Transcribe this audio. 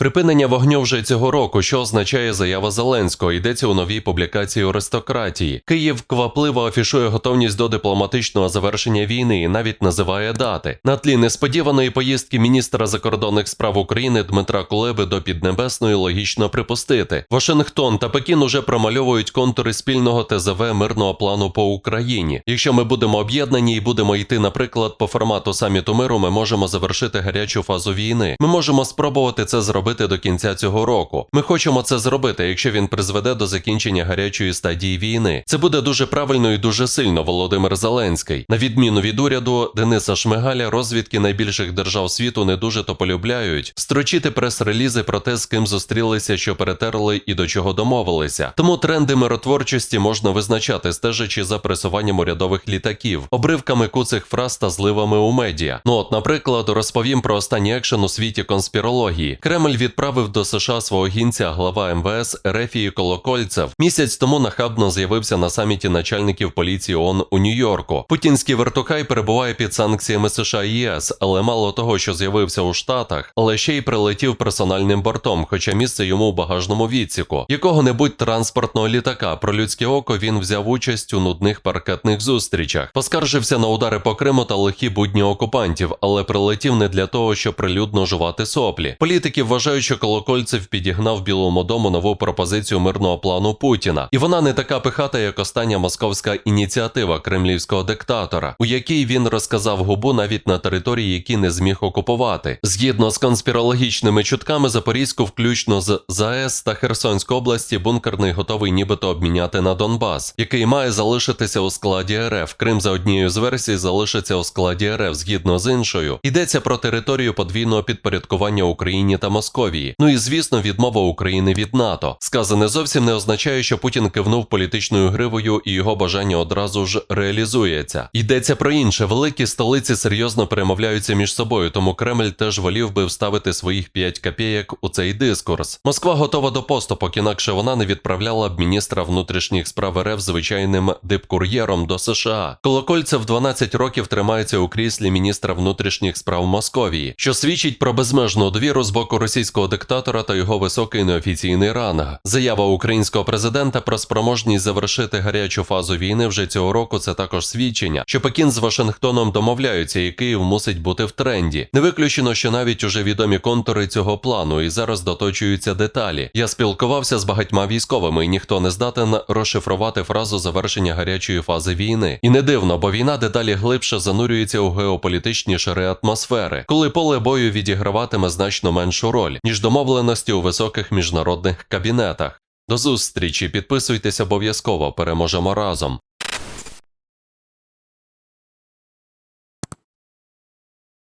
Припинення вогню вже цього року, що означає заява Зеленського, йдеться у новій публікації аристократії. Київ квапливо афішує готовність до дипломатичного завершення війни і навіть називає дати. На тлі несподіваної поїздки міністра закордонних справ України Дмитра Кулеби до Піднебесної логічно припустити. Вашингтон та Пекін уже промальовують контури спільного ТЗВ мирного плану по Україні. Якщо ми будемо об'єднані і будемо йти, наприклад, по формату саміту миру, ми можемо завершити гарячу фазу війни. Ми можемо спробувати це зробити до кінця цього року. Ми хочемо це зробити, якщо він призведе до закінчення гарячої стадії війни. Це буде дуже правильно і дуже сильно. Володимир Зеленський, на відміну від уряду Дениса Шмигаля, розвідки найбільших держав світу не дуже то полюбляють строчити прес-релізи про те, з ким зустрілися, що перетерли і до чого домовилися. Тому тренди миротворчості можна визначати, стежачи за пресуванням урядових літаків, обривками куцих фраз та зливами у медіа. Ну от, наприклад, розповім про останній екшен у світі конспірології. Кремль відправив до США свого гінця глава МВС Рефії Колокольцев. Місяць тому нахабно з'явився на саміті начальників поліції ООН у Нью-Йорку. Путінський вертухай перебуває під санкціями США і ЄС, але мало того, що з'явився у Штатах, але ще й прилетів персональним бортом, хоча місце йому у багажному відсіку. Якого-небудь транспортного літака про людське око він взяв участь у нудних паркетних зустрічах, поскаржився на удари по Криму та лихі будні окупантів, але прилетів не для того, щоб прилюдно жувати соплі. Політики вважають, що Колокольцев підігнав Білому дому нову пропозицію мирного плану Путіна, і вона не така пихата, як остання московська ініціатива кремлівського диктатора, у якій він розказав губу навіть на території, які не зміг окупувати. Згідно з конспірологічними чутками, Запорізьку, включно з ЗАЕС та Херсонської області, бункерний готовий нібито обміняти на Донбас, який має залишитися у складі РФ. Крим за однією з версій залишиться у складі РФ. Згідно з іншою, йдеться про територію подвійного підпорядкування Україні та Московії. Ну і звісно, відмова України від НАТО. Сказане зовсім не означає, що Путін кивнув політичною гривою і його бажання одразу ж реалізується. Йдеться про інше. Великі столиці серйозно перемовляються між собою, тому Кремль теж волів би вставити своїх 5 копійок у цей дискурс. Москва готова до поступок, інакше вона не відправляла б міністра внутрішніх справ РФ звичайним дипкур'єром до США. Колокольцев 12 років тримається у кріслі міністра внутрішніх справ Московії, що свідчить про безмежну довіру з боку російського диктатора та його високий неофіційний ранг. Заява українського президента про спроможність завершити гарячу фазу війни вже цього року. Це також свідчення, що Пекін з Вашингтоном домовляються, і Київ мусить бути в тренді. Не виключено, що навіть уже відомі контури цього плану, і зараз доточуються деталі. Я спілкувався з багатьма військовими, і ніхто не здатен розшифрувати фразу завершення гарячої фази війни. І не дивно, бо війна дедалі глибше занурюється у геополітичні шари атмосфери, коли поле бою відіграватиме значно меншу роль, ніж домовленості у високих міжнародних кабінетах. До зустрічі, підписуйтесь обов'язково, переможемо разом.